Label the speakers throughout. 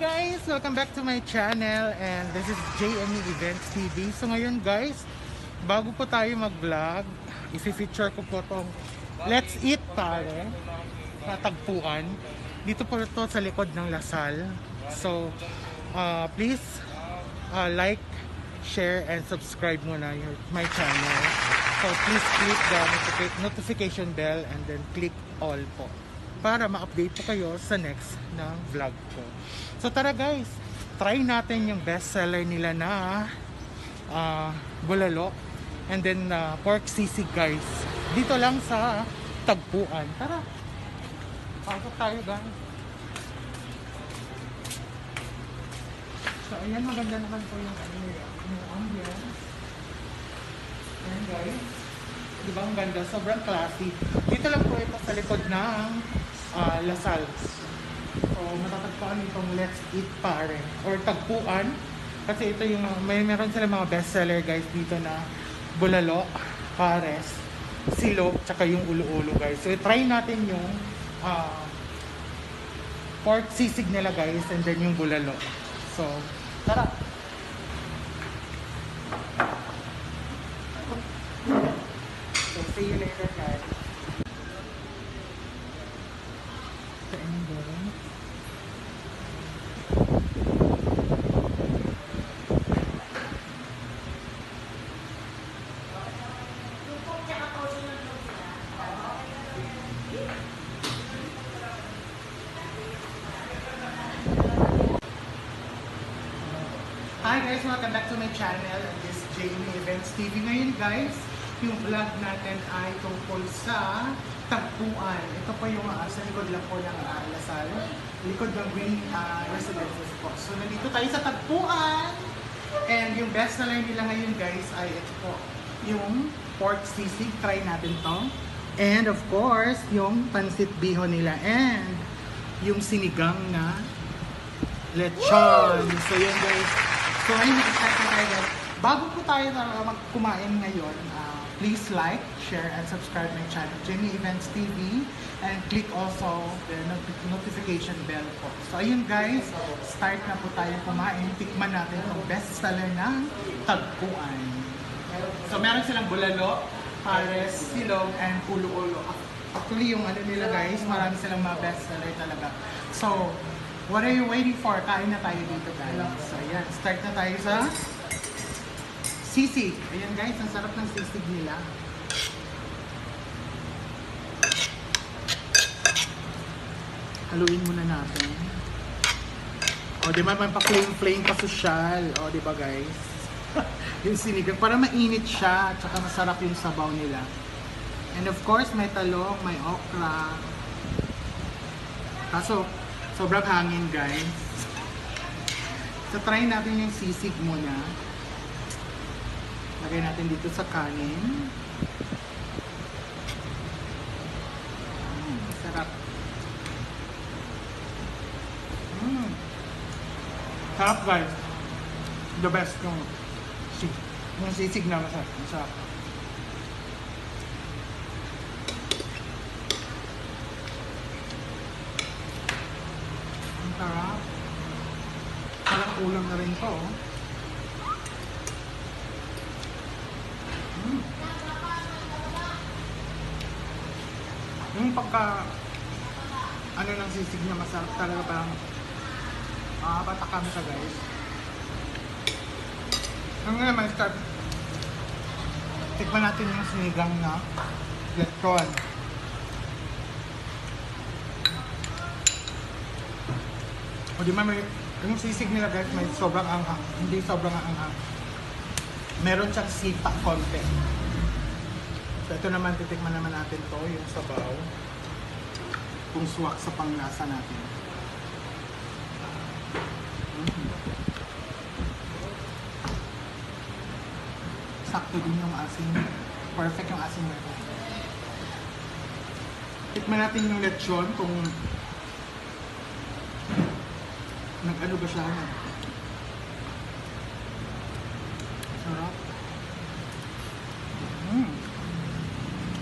Speaker 1: guys! Welcome back to my channel and this is JME Events TV. So ngayon guys, bago po tayo mag-vlog, i-feature ko po tong Let's Eat pare sa tagpuan. Dito po ito sa likod ng Lasal. So, uh, please uh, like, share, and subscribe muna your, my channel. So please click the notifi- notification bell and then click all po para ma-update po kayo sa next na vlog ko. So tara guys, try natin yung best seller nila na uh, bulalo and then uh, pork sisig guys. Dito lang sa tagpuan. Tara. Pasok tayo guys. So ayan, maganda naman po yung ano. Yung ambience. Ayan guys. Di ba ang ganda? Sobrang classy. Dito lang po ito sa likod ng ah, Lasal. So matatagpuan itong Let's Eat Pare or Tagpuan. Kasi ito yung may meron sila mga bestseller guys dito na bulalo, pares, silog, tsaka yung ulo-ulo guys. So try natin yung ah, pork sisig nila guys and then yung bulalo. So tara! So see you later guys. Sa Endoro. Hi guys, welcome back to my channel and this is Jamie Events TV. Ngayon guys, yung vlog natin ay tungkol sa tagpuan. Ito po yung uh, sa likod lang po ng uh, Lasal. Likod ng Green uh, Residences po. So nandito tayo sa tagpuan. And yung best seller nila ngayon guys ay ito po. Yung pork sisig. Try natin to. And of course, yung pansit biho nila. And yung sinigang na lechon. So yun guys. So ayun, nag-start guys. Bago po tayo na magkumain ngayon, uh, please like, share, and subscribe my channel, Jimmy Events TV. And click also the not- notification bell po. So ayun guys, start na po tayo kumain. Tikman natin ang best seller ng tagpuan. So meron silang bulalo, pares, silog, and ulo-ulo. Actually yung ano nila guys, marami silang mga best seller talaga. So, what are you waiting for? Kain na tayo dito guys. So ayan, start na tayo sa sisig. Ayan guys, ang sarap ng sisig nila. Haluin muna natin. O, di ba, may pa-flame-flame pa social. O, di ba guys? yung sinigang. Para mainit siya, tsaka masarap yung sabaw nila. And of course, may talong, may okra. Kaso, sobrang hangin guys. So, try natin yung sisig muna. Lagay natin dito sa kanin. Mm, sarap. Mm. Sarap guys. The best yung sisig. Na masarap. Masarap. Ang sarap. Ulam na rin to. Mm. Yung pagka ano ng sisig niya masarap talaga parang makakatakam siya guys. Ang naman start tikman natin yung sinigang na lechon. O di ba may yung sisig nila guys may sobrang anghang, hindi sobrang anghang. Meron siyang sipa konti. So ito naman titikman naman natin to yung sabaw. Kung swak sa panglasa natin. Mm. Sakto din yung asin. Perfect yung asin nito. Tikman natin yung lechon kung Nag-ano ba siya? Ano? Sarap. Mm.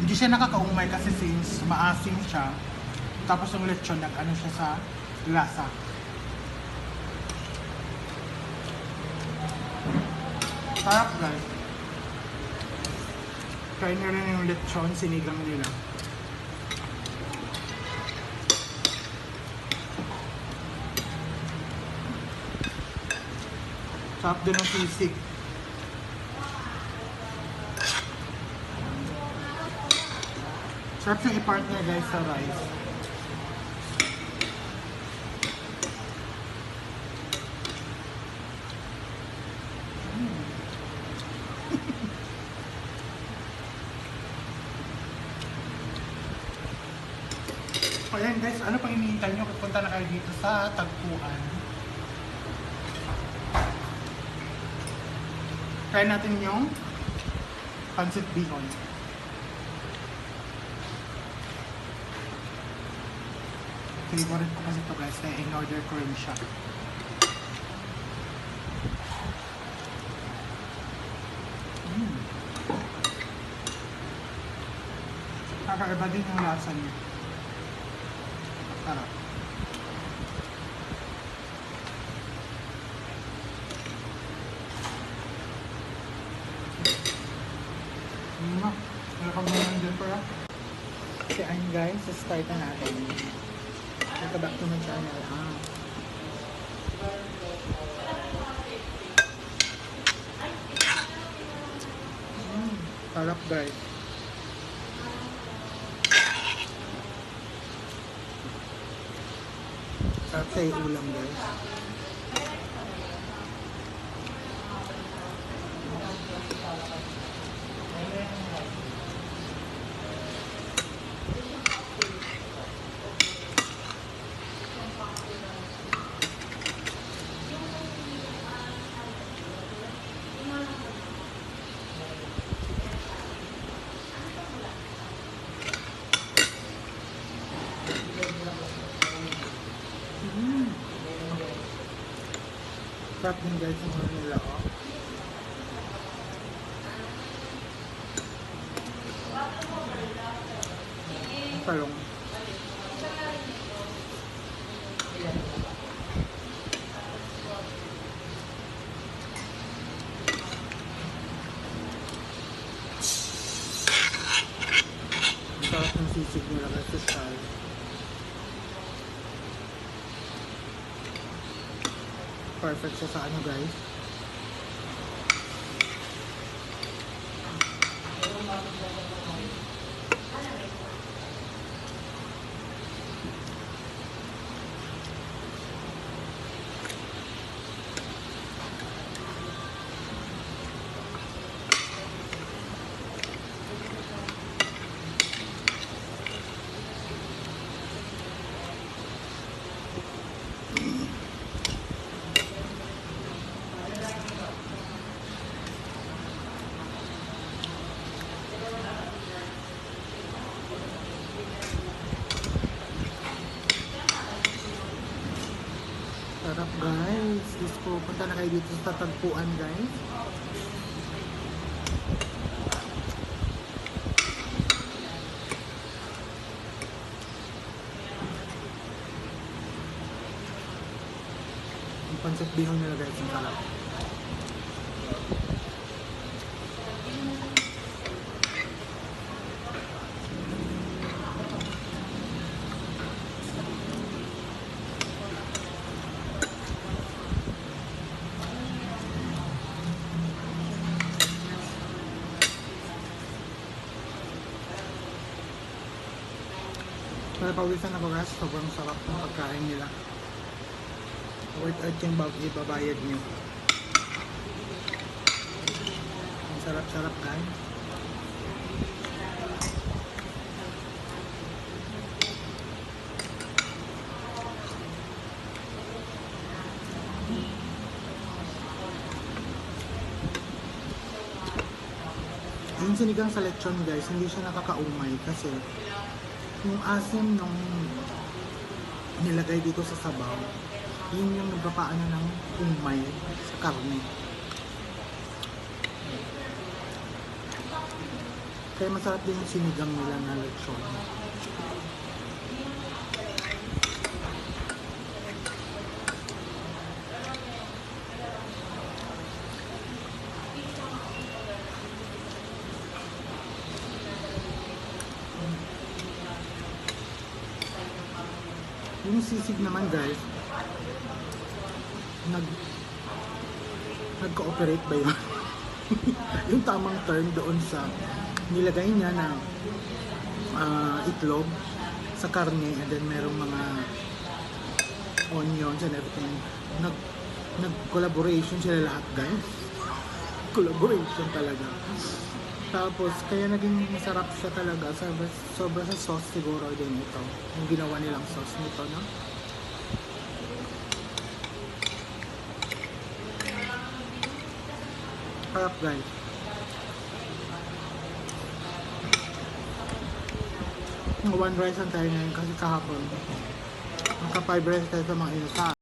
Speaker 1: Hindi siya nakakaumay kasi since maasim siya, tapos yung lechon nag-ano siya sa lasa. Sarap guys. Try nyo rin yung lechon, sinigang nila. Sarap din ng sisig. Sarap yung i-partner guys sa rice. So ayan guys, ano pang hinihintay nyo? Pupunta na kayo dito sa Tagpuan. Try natin yung pancit bihon. Favorite ko kasi ito guys, kaya in-order ko rin siya. Mm. Kakaiba din yung lasa niya. Sarap. Mm. Welcome pala. So ayun guys, start na natin. Welcome back to my channel. Ah. Mm, sarap guys. Sarap sa ulam guys. Mm. Sarap din guys yung ano nila oh. Talong. Ang sarap ng sisig nila guys sa style. Perfect sa ano guys. Sarap guys. Diyos ko, punta na kayo dito sa tagpuan guys. Ang pancit bihon nila guys, ang sarap. Napawisan ako guys, sobrang sarap ng pagkain nila. Worth it yung ibabayad nyo. Ang sarap-sarap guys. Yung sinigang sa lechon guys, hindi siya nakakaumay kasi yung asim nung nilagay dito sa sabaw, yun yung nagpapaano ng umay sa karne. Kaya masarap din yung sinigang nila na lechon. Sisig naman guys, nag nag-cooperate ba yun? yung tamang term doon sa nilagay niya na ah, itlog sa karne and then merong mga onions and everything. Nag nag-collaboration sila lahat guys. Collaboration talaga. Tapos, kaya naging masarap siya talaga. Sobra, sobra sa sauce siguro din ito. Yung ginawa nilang sauce nito, no? Sarap guys. One rice ang tayo ngayon kasi kahapon. Naka five rice tayo sa mga inasal.